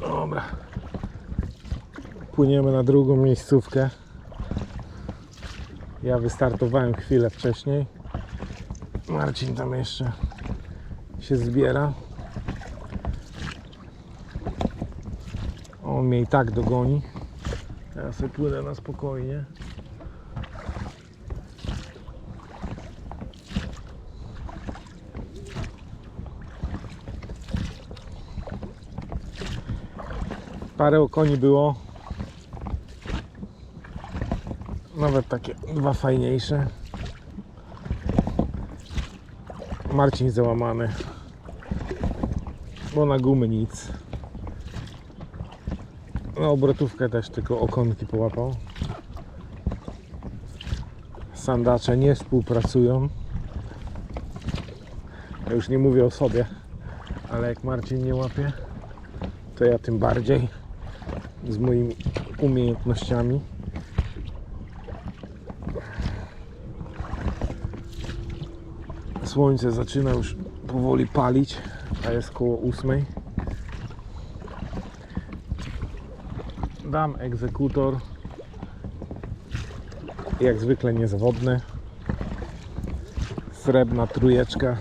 Dobra. Płyniemy na drugą miejscówkę. Ja wystartowałem chwilę wcześniej. Marcin tam jeszcze się zbiera. On mnie i tak dogoni. Ja sobie płynę na spokojnie. Parę okoni było. Nawet takie dwa fajniejsze. Marcin załamany. Bo na gumy nic. Na obrotówkę też tylko okonki połapał. Sandacze nie współpracują. Ja już nie mówię o sobie, ale jak Marcin nie łapie, to ja tym bardziej z moimi umiejętnościami. Słońce zaczyna już powoli palić, a jest koło ósmej. Dam egzekutor. Jak zwykle niezawodny. Srebrna trójeczka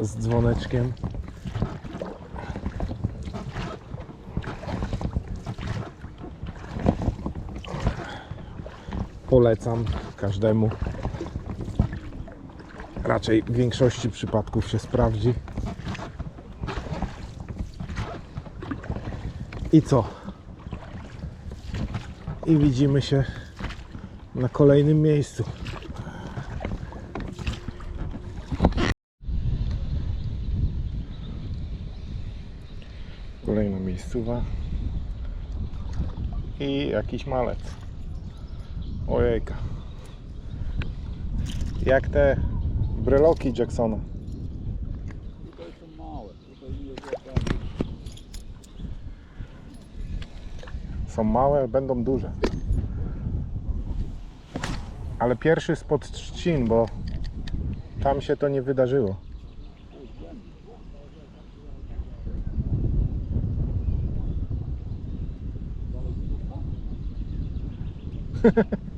z dzwoneczkiem. Polecam każdemu. Raczej w większości przypadków się sprawdzi. I co? I widzimy się na kolejnym miejscu. Kolejna miejscowa. I jakiś malec. Ojejka. Jak te bryloki Jacksona. Tutaj są małe, Są małe, będą duże. Ale pierwszy spod trzcin, bo tam się to nie wydarzyło.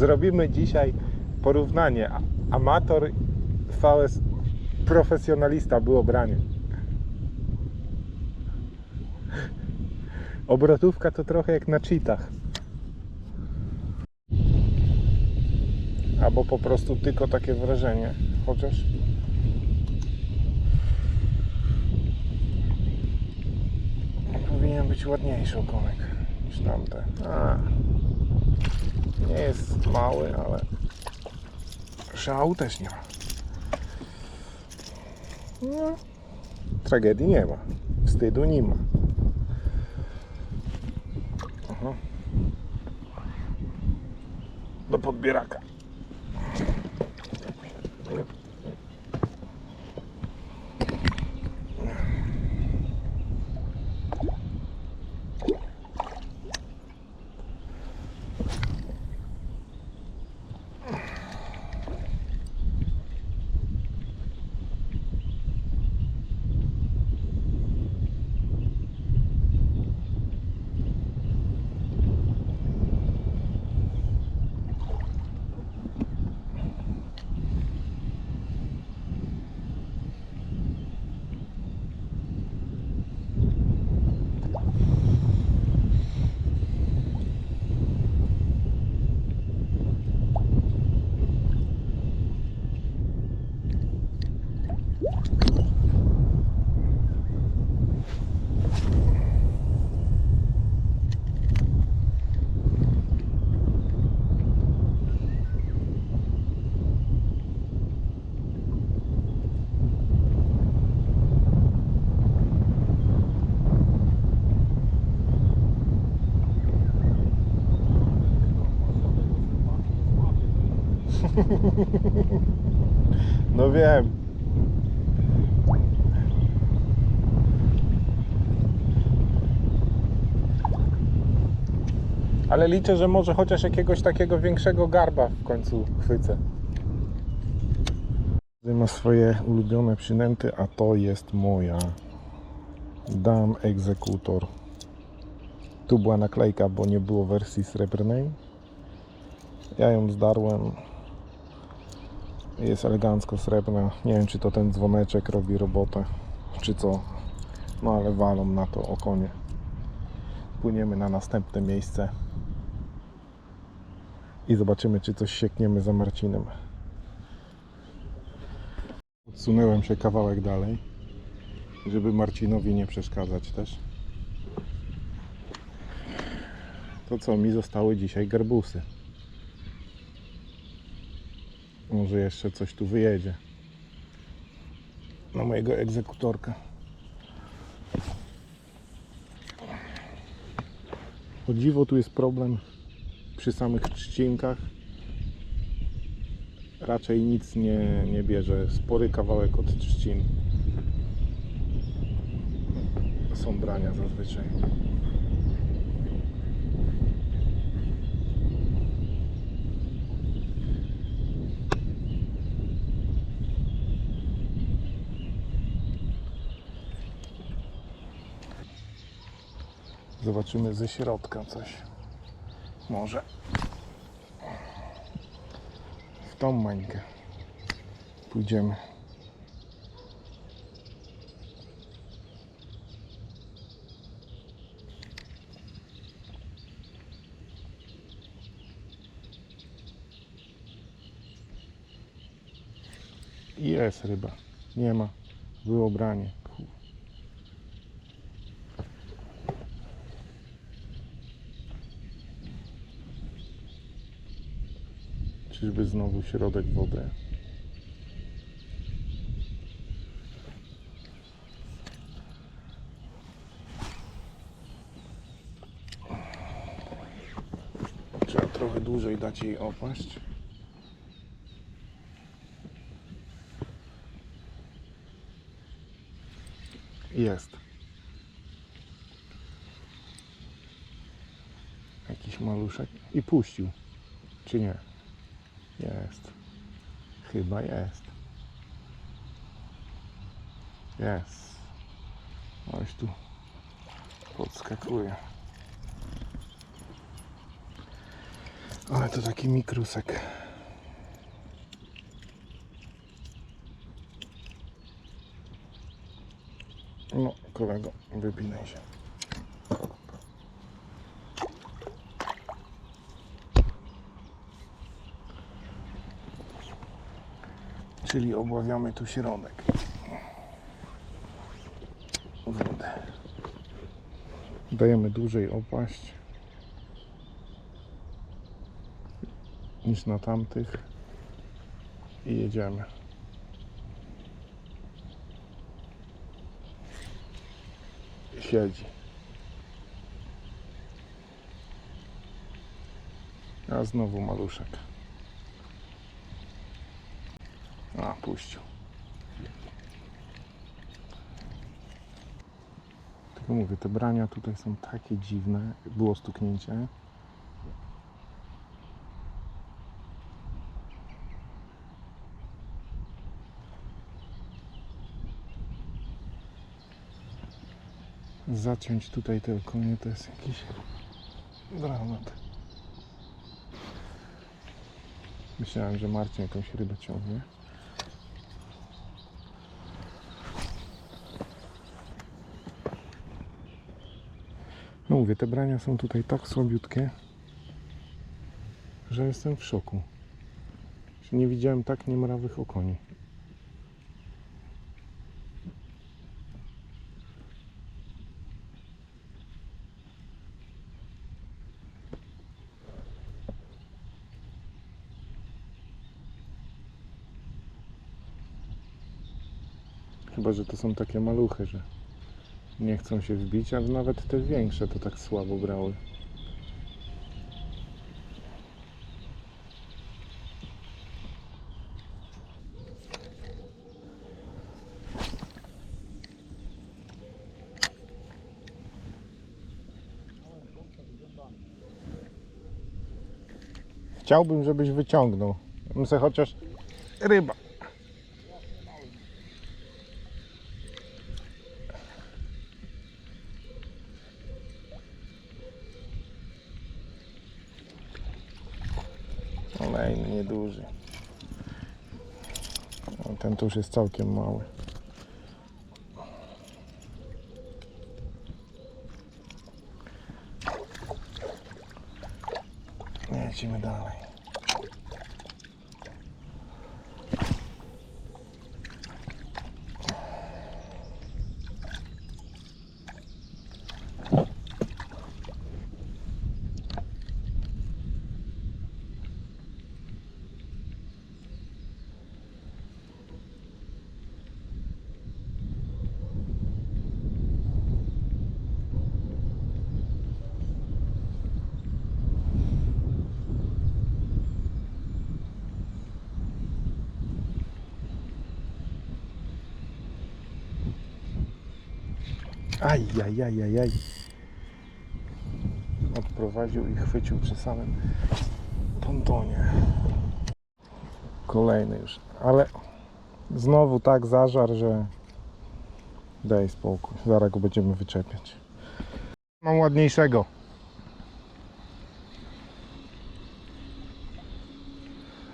Zrobimy dzisiaj porównanie. Amator VS profesjonalista było branie. Obrotówka to trochę jak na cheatach. Albo po prostu tylko takie wrażenie. Chociaż. Powinien być ładniejszy okonek niż tamte. A. Nie jest mały, ale szału też nie ma. No, tragedii nie ma. Wstydu nie ma. Aha. Do podbieraka. No wiem. Ale liczę, że może chociaż jakiegoś takiego większego garba w końcu chwycę. Ma swoje ulubione przynęty, a to jest moja Dam egzekutor. Tu była naklejka, bo nie było wersji srebrnej. Ja ją zdarłem. Jest elegancko srebrna. Nie wiem, czy to ten dzwoneczek robi robotę, czy co. No ale walą na to o konie. Płyniemy na następne miejsce i zobaczymy, czy coś siekniemy za Marcinem. Odsunęłem się kawałek dalej, żeby Marcinowi nie przeszkadzać też. To co, mi zostały dzisiaj garbusy. Może jeszcze coś tu wyjedzie. Na mojego egzekutorka. O dziwo tu jest problem przy samych trzcinkach. Raczej nic nie, nie bierze. Spory kawałek od trzcin. Są brania zazwyczaj. Zobaczymy ze środka coś. Może. W tą mańkę. Pójdziemy. Jest ryba. Nie ma. Było branie. Czyżby znowu środek wody? Trzeba trochę dłużej dać jej opaść. Jest. Jakiś maluszek i puścił. Czy nie? Jest. Chyba jest. Jest. Coś tu podskakuje. Ale to taki mikrusek. No, kolego, wypinaj się. Czyli obławiamy tu środek. Wodę. Dajemy dłużej opaść niż na tamtych i jedziemy. Siedzi. A znowu maluszek. Tylko mówię, te brania tutaj są takie dziwne. Było stuknięcie. Zaciąć tutaj te konie to jest jakiś dramat. Myślałem, że Marcin jakąś rybę ciągnie. No mówię, te brania są tutaj tak słabiutkie, że jestem w szoku. Nie widziałem tak niemrawych okoni. Chyba, że to są takie maluchy, że nie chcą się wbić, ale nawet te większe to tak słabo brały. Chciałbym, żebyś wyciągnął. Muszę chociaż ryba. Kolejny nieduży. No, Ten tu już jest całkiem mały. Lecimy dalej. Aj, aj, aj, aj, aj. Odprowadził i chwycił przy samym pontonie. Kolejny już, ale znowu tak zażar, że daj spokój. Zaraz go będziemy wyczepiać. Mam ładniejszego.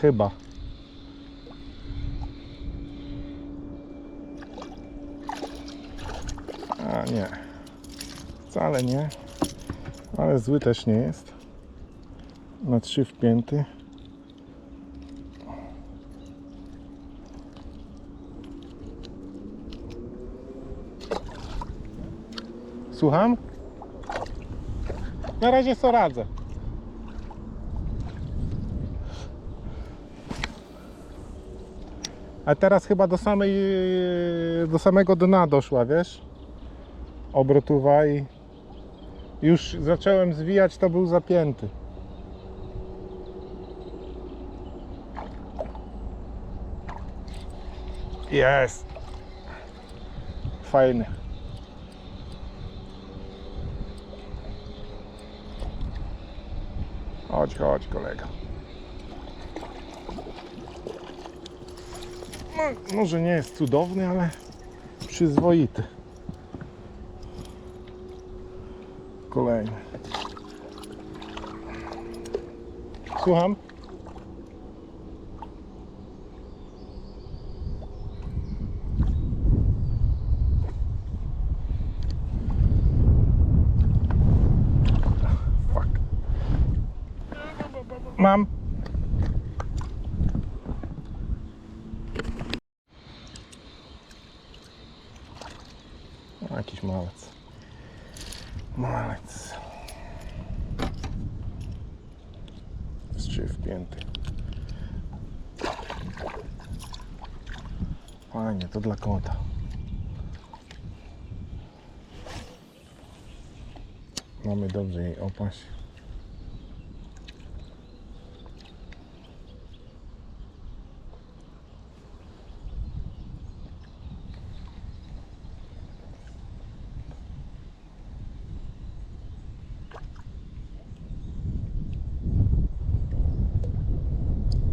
Chyba. A nie. Wcale nie. Ale zły też nie jest. Na trzy wpięty. Słucham? Na razie co radzę. A teraz chyba do samej do samego dna doszła, wiesz? Obrotowa i już zacząłem zwijać, to był zapięty. Jest. Fajny. Chodź, chodź kolega. No, może nie jest cudowny, ale przyzwoity. Kolejny. Słucham? Fuck. Mam. O, Jakiś malec. Malec. Wstrzyk wpięty. Fajnie, to dla kota. Mamy dobrze jej opaść.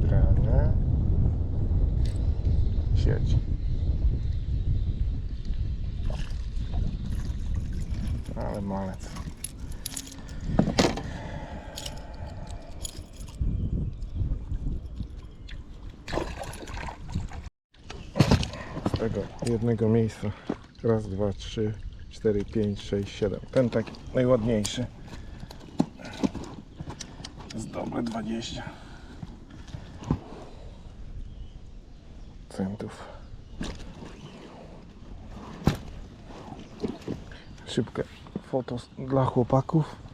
Grane. Siedzi. Ale malec. Z tego jednego miejsca. Raz, dwa, trzy, cztery, pięć, sześć, siedem. Ten taki najładniejszy. Jest dobre 20 centów. Szybkie foto dla chłopaków.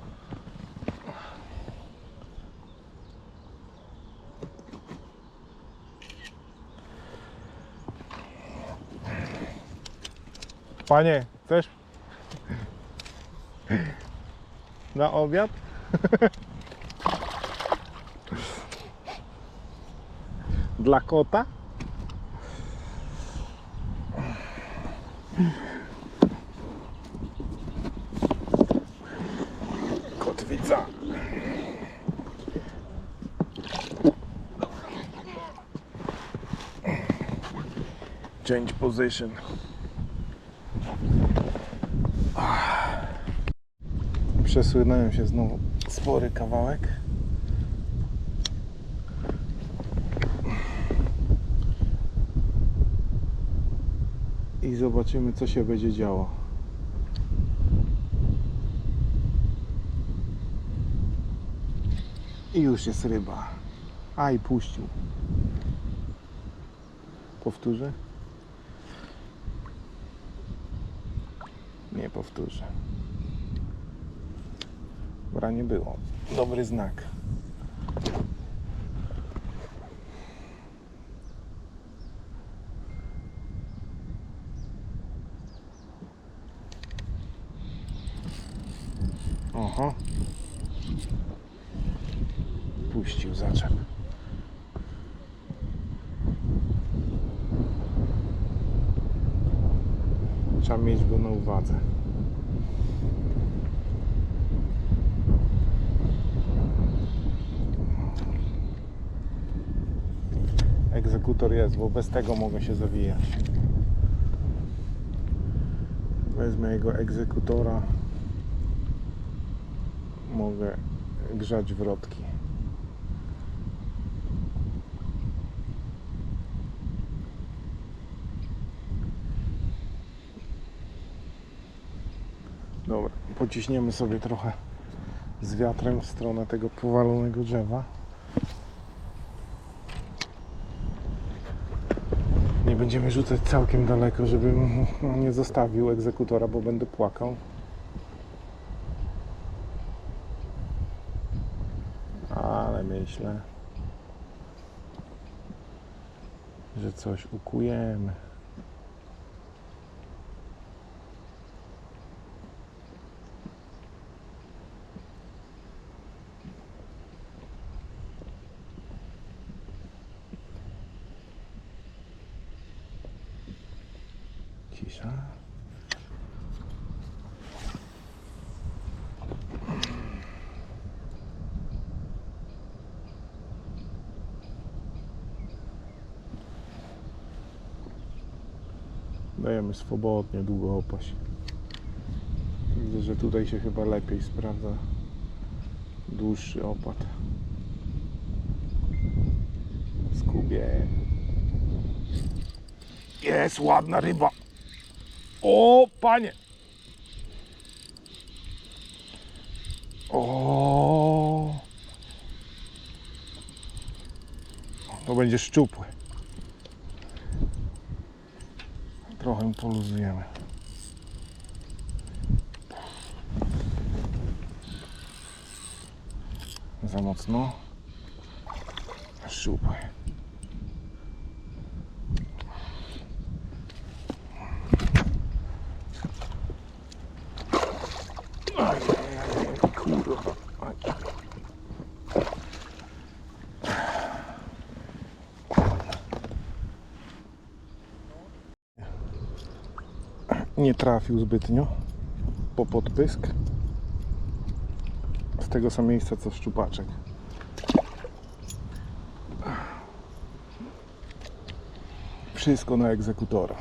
Panie, chcesz na obiad? Dla kota? Kotwica. Change position. Przesunąłem się znowu spory kawałek. I zobaczymy co się będzie działo. I już jest ryba. A i puścił. Powtórzę? Nie powtórzę. Dobra, nie było. Dobry znak. Oho. Puścił zaczep. Trzeba mieć go na uwadze. Egzekutor jest, bo bez tego mogę się zawijać. Wezmę jego egzekutora. Mogę grzać wrotki. Dobra, pociśniemy sobie trochę z wiatrem w stronę tego powalonego drzewa. Nie będziemy rzucać całkiem daleko, żebym nie zostawił egzekutora, bo będę płakał. Ale myślę, że coś ukujemy. Dajemy swobodnie, długo opaść. Widzę, że tutaj się chyba lepiej sprawdza dłuższy opad. Skubie. Jest ładna ryba. O, panie. O. To będzie szczupły. Poluzujemy. Za mocno. Szczupły. Aj, aj, aj, kurwa. Aj. Nie trafił zbytnio po podpysk. Z tego samego miejsca co szczupaczek. Wszystko na egzekutora.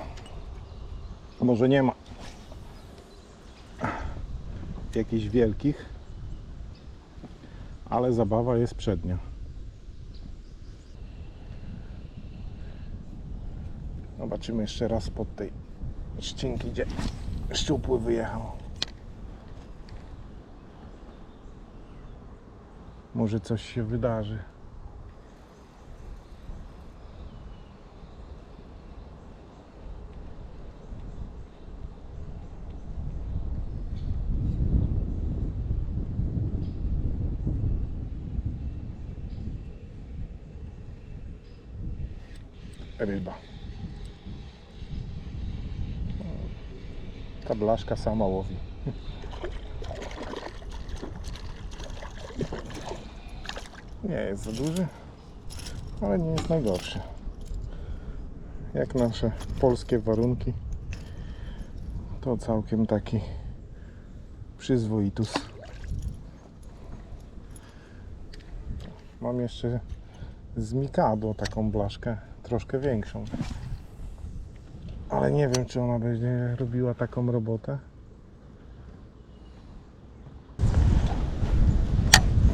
Może nie ma jakichś wielkich, ale zabawa jest przednia. Zobaczymy jeszcze raz pod tej ścinki, gdzie szczupły wyjechał. Może coś się wydarzy. ryba. Ta blaszka sama łowi. Nie jest za duży, ale nie jest najgorszy. Jak nasze polskie warunki, to całkiem taki przyzwoitus. Mam jeszcze z Mikado taką blaszkę, troszkę większą ale nie wiem, czy ona będzie robiła taką robotę.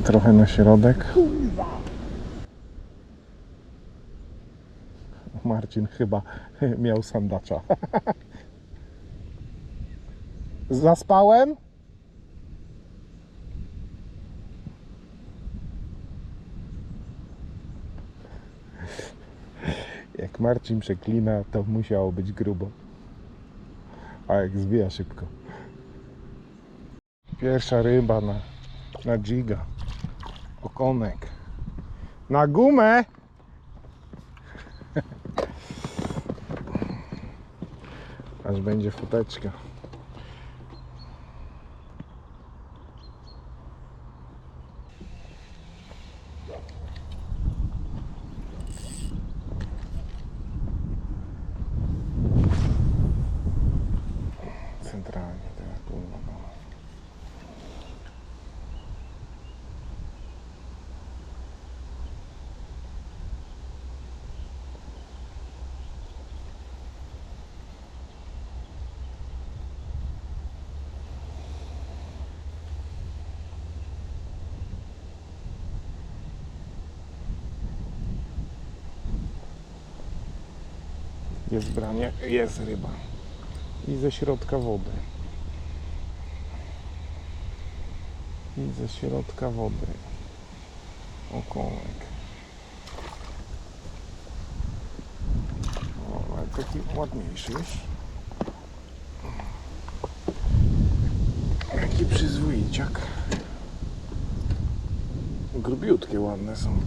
Trochę na środek. Marcin chyba miał sandacza. Zaspałem? Jak Marcin przeklina, to musiało być grubo. A jak zwija szybko. Pierwsza ryba na, na giga. Okonek. Na gumę! Aż będzie futeczka. Centralnie to jak kurwa no. Jest branie, jest ryba. I ze środka wody. I ze środka wody. Okołek. O, ale taki ładniejszy już. Jaki przyzwoiciak. Grubiutkie ładne są.